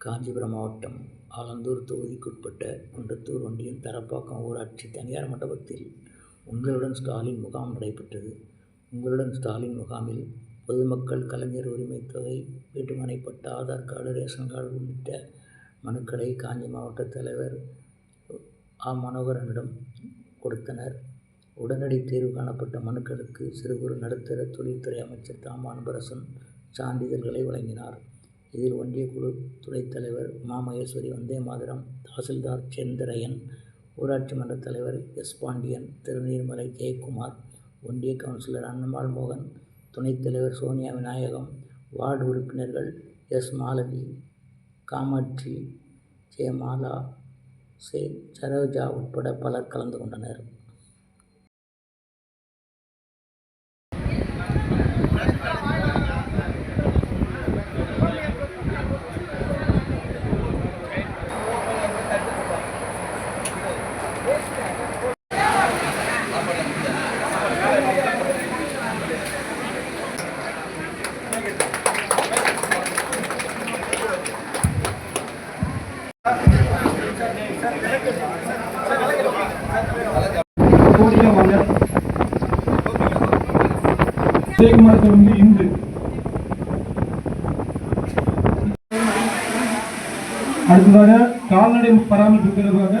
காஞ்சிபுரம் மாவட்டம் ஆலந்தூர் தொகுதிக்குட்பட்ட குன்றத்தூர் ஒன்றியம் தரப்பாக்கம் ஊராட்சி தனியார் மண்டபத்தில் உங்களுடன் ஸ்டாலின் முகாம் நடைபெற்றது. உங்களுடன் ஸ்டாலின் முகாமில் பொதுமக்கள் கலைஞர் உரிமைத் தொகை வீட்டுமனை ஆதார் கார்டு ரேஷன் கார்டு உள்ளிட்ட மனுக்களை காஞ்சி மாவட்ட தலைவர் ஆ. மனோகரனிடம் கொடுத்தனர். உடனடி தீர்வு காணப்பட்ட மனுக்களுக்கு சிறு குறு நடுத்தர தொழில்துறை அமைச்சர் தாம் அன்பரசன் சான்றிதழ்களை வழங்கினார். இதில் ஒன்றிய குழு துணைத் தலைவர் உமா மகேஸ்வரி வந்தே தாசில்தார் செந்திரையன் ஊராட்சி மன்ற தலைவர் எஸ் பாண்டியன் திருநீர்மலை ஜெயக்குமார் ஒன்றிய கவுன்சிலர் அன்னம்மாள் மோகன் துணைத் தலைவர் சோனியா விநாயகம் வார்டு உறுப்பினர்கள் எஸ் மாலதி காமாட்சி ஜெயமாலா சே. சரோஜா உட்பட பலர் கலந்து கொண்டனர். கோடியா வாங்க விஜயகுமார் வந்து இந்து. அடுத்ததாக கால்நடை பராமரிப்புக்காக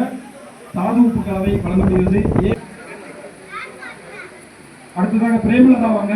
தாது உப்பு கலவை வழங்கப்படுகிறது. அடுத்ததாக பிரேமலதா வாங்க.